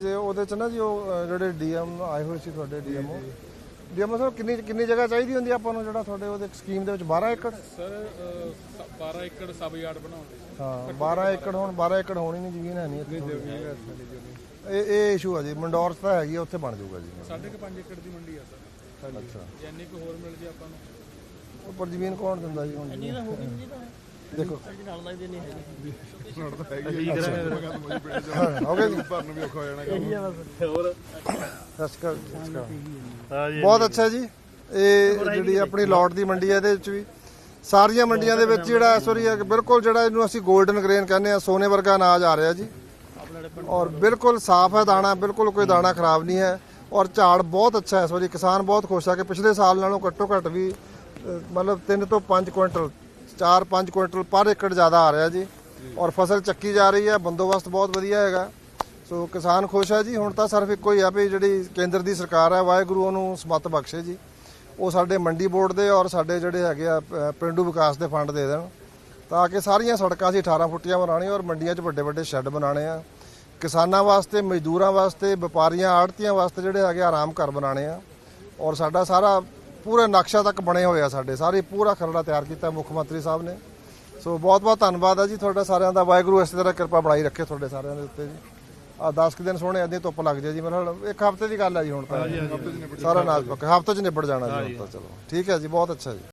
ਤੇ ਉਹਦੇ ਚ ਨਾ ਜੀ ਉਹ ਜਿਹੜੇ ਡੀਐਮ ਆਏ ਹੋਏ ਸੀ ਤੁਹਾਡੇ ਡੀਐਮਓ ਡੀਐਮਓ ਸਾਹਿਬ ਕਿੰਨੀ ਕਿੰਨੀ ਜਗ੍ਹਾ ਚਾਹੀਦੀ ਹੁੰਦੀ ਆ ਆਪਾਂ ਨੂੰ ਜਿਹੜਾ ਤੁਹਾਡੇ ਉਹਦੇ ਸਕੀਮ ਦੇ ਵਿੱਚ 12 ਏਕੜ? ਸਰ ਅਹ, ਸ- 12 ਏਕੜ ਸਬ ਯਾਰਡ ਬਣਾਉਂਦੇ ਹਾਂ 12 ਏਕੜ ਹੁਣ 12 ਏਕੜ ਹੋਣੀ ਨਹੀਂ ਜ਼ਮੀਨ ਹੈ ਨਹੀਂ ਇੱਥੇ ਇਹ ਇਹ ਇਸ਼ੂ ਆ ਜੀ ਮੰਡੌਰ 'ਚ ਤਾਂ ਹੈਗੀ ਆ, ਉੱਥੇ ਬਣ ਜਾਊਗਾ ਜੀ। ਸਾਢੇ ਕੁ 5 ਏਕੜ ਦੀ ਮੰਡੀ ਆ ਸਰ। ਅੱਛਾ। ਜੇ ਇੰਨੀ ਕੁ ਹੋਰ ਮਿਲ ਜੇ ਆਪਾਂ ਨੂੰ। ਉੱਪਰ ਜ਼ਮੀਨ ਕੌਣ ਦਿੰਦਾ ਜੀ ਹੁਣ ਦੇਖੋ। ਹਾਂ, ਹੋ ਗਿਆ ਜੀ। ਭਰਨ ਵੀ ਔਖਾ ਹੋ ਜਾਣਾ ਸਤਿ ਸ਼੍ਰੀ ਅਕਾਲ, ਸਤਿ ਸ਼੍ਰੀ ਅਕਾਲ। ਬਹੁਤ ਅੱਛਾ ਜੀ। ਇਹ ਜਿਹੜੀ ਆਪਣੀ ਲੋਟ ਦੀ ਮੰਡੀ ਹੈ ਇਹਦੇ ਵਿੱਚ ਵੀ ਸਾਰੀਆਂ ਮੰਡੀਆਂ ਦੇ ਵਿੱਚ ਜਿਹੜਾ ਇਸ ਵਾਰੀ ਬਿਲਕੁਲ ਜਿਹੜਾ ਇਹਨੂੰ ਅਸੀਂ 골ਡਨ ਗ੍ਰੇਨ ਕਹਿੰਦੇ ਆ ਸੋਨੇ ਵਰਗਾ ਅਨਾਜ ਆ ਰਿਹਾ ਜੀ। ਔਰ ਬਿਲਕੁਲ ਸਾਫ਼ ਹੈ ਦਾਣਾ ਬਿਲਕੁਲ ਕੋਈ ਦਾਣਾ ਖਰਾਬ ਨਹੀਂ ਹੈ। ਔਰ ਝਾੜ ਬਹੁਤ ਅੱਛਾ ਹੈ ਇਸ ਵਾਰੀ। ਕਿਸਾਨ ਬਹੁਤ ਖੁਸ਼ ਆ ਕਿ ਪਿਛਲੇ ਸਾਲ ਨਾਲੋਂ ਘੱਟੋ ਘੱਟ ਵੀ ਮਤਲਬ 3 ਤੋਂ 5 ਕੁਇੰਟਲ 4-5 ਕੁਇੰਟਲ ਪਰ ਏਕੜ ਜ਼ਿਆਦਾ ਆ ਰਿਹਾ ਜੀ ਔਰ ਫਸਲ ਚੱਕੀ ਜਾ ਰਹੀ ਹੈ ਬੰਦੋਬਸਤ ਬਹੁਤ ਵਧੀਆ ਹੈਗਾ। ਸੋ ਕਿਸਾਨ ਖੁਸ਼ ਹੈ ਜੀ ਹੁਣ ਤਾਂ ਸਿਰਫ ਇੱਕੋ ਹੀ ਆ ਵੀ ਜਿਹੜੀ ਕੇਂਦਰ ਦੀ ਸਰਕਾਰ ਹੈ ਵਾਹਿਗੁਰੂ ਉਹਨੂੰ ਸਮਤ ਬਖਸ਼ੇ ਜੀ। ਉਹ ਸਾਡੇ ਮੰਡੀ ਬੋਰਡ ਦੇ ਔਰ ਸਾਡੇ ਜਿਹੜੇ ਹੈਗੇ ਆ ਪਿੰਡੂ ਵਿਕਾਸ ਦੇ ਫੰਡ ਦੇ ਦੇਣ। ਤਾਂ ਕਿ ਸਾਰੀਆਂ ਸੜਕਾਂ ਅਸੀਂ 18 ਫੁੱਟੀਆਂ ਬਣਾਉਣੀਆਂ ਔਰ ਮੰਡੀਆਂ 'ਚ ਵੱਡੇ ਵੱਡੇ ਸ਼ੈੱਡ ਬਣਾਉਣੇ ਆ। ਕਿਸਾਨਾਂ ਵਾਸਤੇ ਮਜ਼ਦੂਰਾਂ ਵਾਸਤੇ ਵਪਾਰੀਆਂ ਆੜਤੀਆਂ ਵਾਸਤੇ ਜਿਹੜੇ ਹੈਗੇ ਆਰਾਮ ਘਰ ਬਣਾਉਣੇ ਆ। ਔਰ ਸਾਡਾ ਸਾਰਾ ਪੂਰਾ ਨਕਸ਼ਾ ਤੱਕ ਬਣੇ ਹੋਏ ਆ ਸਾਡੇ। ਸਾਰੇ ਪੂਰਾ ਖਰੜਾ ਤਿਆਰ ਕੀਤਾ ਮੁੱਖ ਮੰਤਰੀ ਸਾਹਿਬ ਨੇ। ਸੋ ਬਹੁਤ ਬਹੁਤ ਧੰਨਵਾਦ ਹੈ ਜੀ ਤੁਹਾਡਾ ਸਾਰਿਆਂ ਦਾ। ਵਾਹਿਗੁਰੂ ਇਸੇ ਤਰ੍ਹਾਂ ਕਿਰਪਾ ਬਣਾਈ ਰੱਖੇ ਤੁਹਾਡੇ ਸਾਰਿਆਂ ਦੇ ਉੱਤੇ ਜੀ। ਆ 10 ਕੁ ਦਿਨ ਸੋਹਣੇ ਅੱਧੀ ਧੁੱਪ ਲੱਗ ਜੀ ਮੇਰੇ ਨਾਲ ਇੱਕ ਹਫ਼ਤੇ ਦੀ ਗੱਲ ਹੈ ਜੀ ਹੁਣ ਤਾਂ। ਸਾਰਾ ਪੱਕਾ ਹਫ਼ਤੇ 'ਚ ਨਿਬੜ ਜਾਣਾ ਜੀ ਹੁਣ ਤਾਂ ਚਲੋ। ਠੀਕ ਹੈ ਜੀ ਬਹੁਤ ਅੱਛਾ ਜੀ।